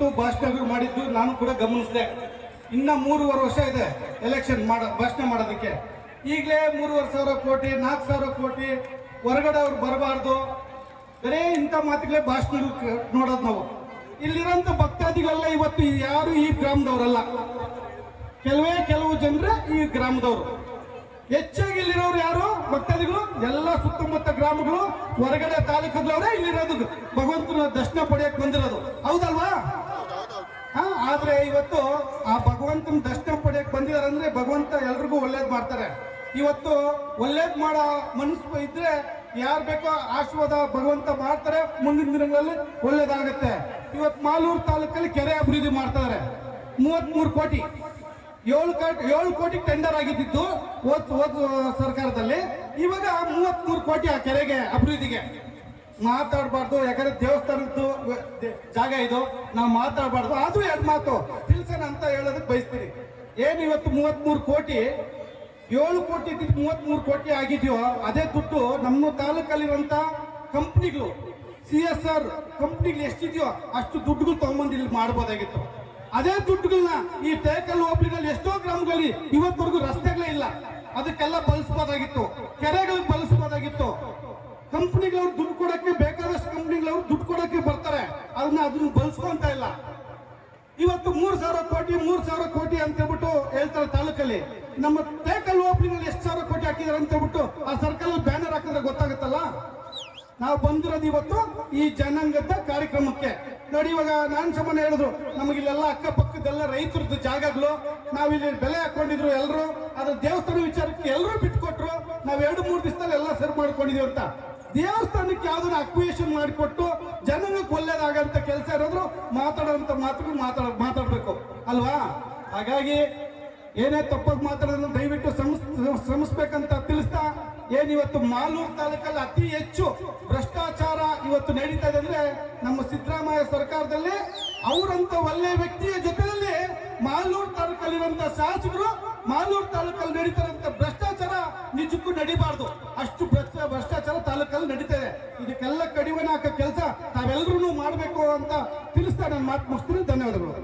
ಇವತ್ತು ಭಾಷಣಗಳು ಮಾಡಿದ್ದು ನಾನು ಕೂಡ ಗಮನಿಸಿದೆ. ಇನ್ನ ಮೂರುವರೆ ವರ್ಷ ಇದೆ ಎಲೆಕ್ಷನ್ ಮಾಡ, ಭಾಷಣ ಮಾಡೋದಕ್ಕೆ. ಈಗಲೇ ಮೂರುವರೆ ಸಾವಿರ ಕೋಟಿ, ನಾಲ್ಕು ಸಾವಿರ ಕೋಟಿ ಹೊರಗಡೆ ಅವ್ರು ಬರಬಾರ್ದು. ಬರೇ ಇಂಥ ಮಾತುಗಳೇ ಭಾಷಣ ನೋಡೋದು ನಾವು. ಇಲ್ಲಿರೋಂಥ ಭಕ್ತಾದಿಗಳೆಲ್ಲ ಇವತ್ತು ಯಾರು ಈ ಗ್ರಾಮದವರಲ್ಲ. ಕೆಲವೇ ಕೆಲವು ಜನರೇ ಈ ಗ್ರಾಮದವರು. ಹೆಚ್ಚಾಗಿ ಇಲ್ಲಿರೋರು ಯಾರು? ಭಕ್ತಾದಿಗಳು. ಎಲ್ಲ ಸುತ್ತಮುತ್ತ ಗ್ರಾಮಗಳು, ಹೊರಗಡೆ ತಾಲೂಕದವರೇ ಇಲ್ಲಿರೋದು ಭಗವಂತನ ದರ್ಶನ ಪಡೆಯಕ್ಕೆ ಬಂದಿರೋದು. ಹೌದಲ್ವಾ? ಆದ್ರೆ ಇವತ್ತು ಆ ಭಗವಂತನ ದರ್ಶನ ಪಡೆಯಕ್ ಬಂದಿದಾರಂದ್ರೆ ಭಗವಂತ ಎಲ್ರಿಗೂ ಒಳ್ಳೇದ್ ಮಾಡ್ತಾರೆ. ಇವತ್ತು ಒಳ್ಳೇದ್ ಮಾಡೋ ಮನಸ್ಸು ಇದ್ರೆ ಯಾರು ಬೇಕೋ ಆಶೀರ್ವಾದ ಭಗವಂತ ಮಾಡ್ತಾರೆ. ಮುಂದಿನ ದಿನಗಳಲ್ಲಿ ಒಳ್ಳೇದಾಗತ್ತೆ. ಇವತ್ತು ಮಾಲೂರು ತಾಲೂಕಲ್ಲಿ ಕೆರೆ ಅಭಿವೃದ್ಧಿ ಮಾಡ್ತಾರೆ ಮೂವತ್ಮೂರು ಕೋಟಿ. ಏಳು ಕೋಟಿ ಏಳು ಕೋಟಿ ಟೆಂಡರ್ ಆಗಿದ್ದು ಹೋದ್ ಹೋದ್ ಸರ್ಕಾರದಲ್ಲಿ. ಇವಾಗ ಮೂವತ್ಮೂರು ಕೋಟಿ ಆ ಕೆರೆಗೆ, ಅಭಿವೃದ್ಧಿಗೆ. ಮಾತಾಡಬಾರ್ದು, ಯಾಕಂದ್ರೆ ದೇವಸ್ಥಾನದ್ದು ಜಾಗ ಇದು. ನಾವು ಮಾತಾಡಬಾರ್ದು. ಅದು ಎರಡು ಮಾತು, ತಿಳ್ಸೋಣ ಅಂತ ಹೇಳೋದಕ್ಕೆ ಬಯಸ್ತೀನಿ ಏನು ಇವತ್ತು ಮೂವತ್ಮೂರು ಕೋಟಿ, ಏಳು ಕೋಟಿ ಮೂವತ್ಮೂರು ಕೋಟಿ ಆಗಿದೆಯೋ, ಅದೇ ದುಡ್ಡು ನಮ್ಮ ತಾಲೂಕಲ್ಲಿರುವಂತ ಕಂಪ್ನಿಗಳು, ಸಿ ಎಸ್ ಆರ್ ಕಂಪ್ನಿಗಳು ಎಷ್ಟಿದೆಯೋ, ಅಷ್ಟು ದುಡ್ಡುಗಳು ತಗೊಂಬಂದು ಇಲ್ಲಿ ಮಾಡ್ಬೋದಾಗಿತ್ತು. ಅದೇ ದುಡ್ಡುಗಳನ್ನ ಈ ತೇಕಲ್ ಹೋಬಳಿನಲ್ಲಿ ಎಷ್ಟೋ ಗ್ರಾಮಗಳಲ್ಲಿ ಇವತ್ತವರೆಗೂ ರಸ್ತೆಗಳೇ ಇಲ್ಲ. ಅದಕ್ಕೆಲ್ಲ ಬಳಸ್ಬೋದಾಗಿತ್ತು. ಕೆರೆಗಳಿಗೆ ಬಳಸ್ಬೋದಾಗಿತ್ತು. ಕಂಪ್ನಿಗಳವ್ರು ದುಡ್ಡು ಕೊಡಕ್ಕೆ ಬೇಕಾದಷ್ಟು ಕಂಪ್ನಿಗಳವ್ರು ದುಡ್ಡು ಕೊಡಕ್ಕೆ ಬರ್ತಾರೆ. ಅದನ್ನ ಅದನ್ನ ಬಳಸ್ಕೊಂತ ಇಲ್ಲ. ಇವತ್ತು ಮೂರ್ ಸಾವಿರ ಕೋಟಿ, ಮೂರ್ ಸಾವಿರ ಕೋಟಿ ಅಂತ ಹೇಳ್ಬಿಟ್ಟು ಹೇಳ್ತಾರೆ ತಾಲೂಕಲ್ಲಿ. ನಮ್ಮ ತೇಕಲ್ ಓಪನಿಂಗ್ ಎಷ್ಟು ಸಾವಿರ ಕೋಟಿ ಹಾಕಿದಾರೆ ಅಂತ ಹೇಳ್ಬಿಟ್ಟು ಆ ಸರ್ಕಲ್ ಬ್ಯಾನರ್ ಹಾಕಿದ್ರೆ ಗೊತ್ತಾಗುತ್ತಲ್ಲ? ನಾವು ಬಂದಿರೋದು ಇವತ್ತು ಈ ಜನಾಂಗದ ಕಾರ್ಯಕ್ರಮಕ್ಕೆ. ನೋಡಿ, ಇವಾಗ ನಾನ್ ಸಮಾನ ಹೇಳಿದ್ರು, ನಮಗಿಲ್ಲೆಲ್ಲ ಅಕ್ಕಪಕ್ಕದೆಲ್ಲ ರೈತರದ್ದು ಜಾಗಗಳು. ನಾವಿಲ್ಲಿ ಬೆಲೆ ಹಾಕೊಂಡಿದ್ರು ಎಲ್ಲರೂ ಅದ್ರ ದೇವಸ್ಥಾನ ವಿಚಾರಕ್ಕೆ ಎಲ್ಲರೂ ಬಿಟ್ಕೊಟ್ರು. ನಾವ್ ಎರಡು, ಮೂರು ದಿವಸದಲ್ಲಿ ಎಲ್ಲ ಸರಿ ಮಾಡ್ಕೊಂಡಿದೀವಿ ಅಂತ. ದೇವಸ್ಥಾನಕ್ಕೆ ಯಾವ್ದನ್ನ ಅಕ್ವಿಯೇಷನ್ ಮಾಡಿಕೊಟ್ಟು ಜನಾಂಗಕ್ಕೆ ಒಳ್ಳೇದಾಗಂತ ಕೆಲಸ ಇರೋದ್ರು ಮಾತಾಡೋಂಥ ಮಾತುಗಳು ಮಾತಾಡ, ಮಾತಾಡ್ಬೇಕು. ಅಲ್ವಾ? ಹಾಗಾಗಿ ಏನೇ ತಪ್ಪಾಗಿ ಮಾತಾಡೋದನ್ನು ದಯವಿಟ್ಟು ಶ್ರಮಿಸ್ ಶ್ರಮಿಸ್ಬೇಕಂತ ತಿಳಿಸ್ತಾ ಏನಿವತ್ತು ಮಾಲೂರು ತಾಲೂಕಲ್ಲಿ ಅತಿ ಹೆಚ್ಚು ಭ್ರಷ್ಟಾಚಾರ ಇವತ್ತು ನಡೀತಾ ಇದೆ ಅಂದ್ರೆ ನಮ್ಮ ಸಿದ್ದರಾಮಯ್ಯ ಸರ್ಕಾರದಲ್ಲಿ ಅವರಂತ ಒಳ್ಳೆ ವ್ಯಕ್ತಿಯ ಜೊತೆಯಲ್ಲಿ ಮಾಲೂರು ತಾಲೂಕಲ್ಲಿರುವಂತಹ ಶಾಸಕರು ಮಾಲೂರು ತಾಲೂಕಲ್ಲಿ ನಡೀತಾರಂತ ಭ್ರಷ್ಟಾಚಾರ ನಿಜಕ್ಕೂ ನಡಿಬಾರ್ದು. ಎಲ್ರು ಮಾಡಬೇಕು ಅಂತ ತಿಳಿಸ್ತಾ ನಾನು ಮಾತು ಮುಗಿಸ್ತೀನಿ. ಧನ್ಯವಾದಗಳು.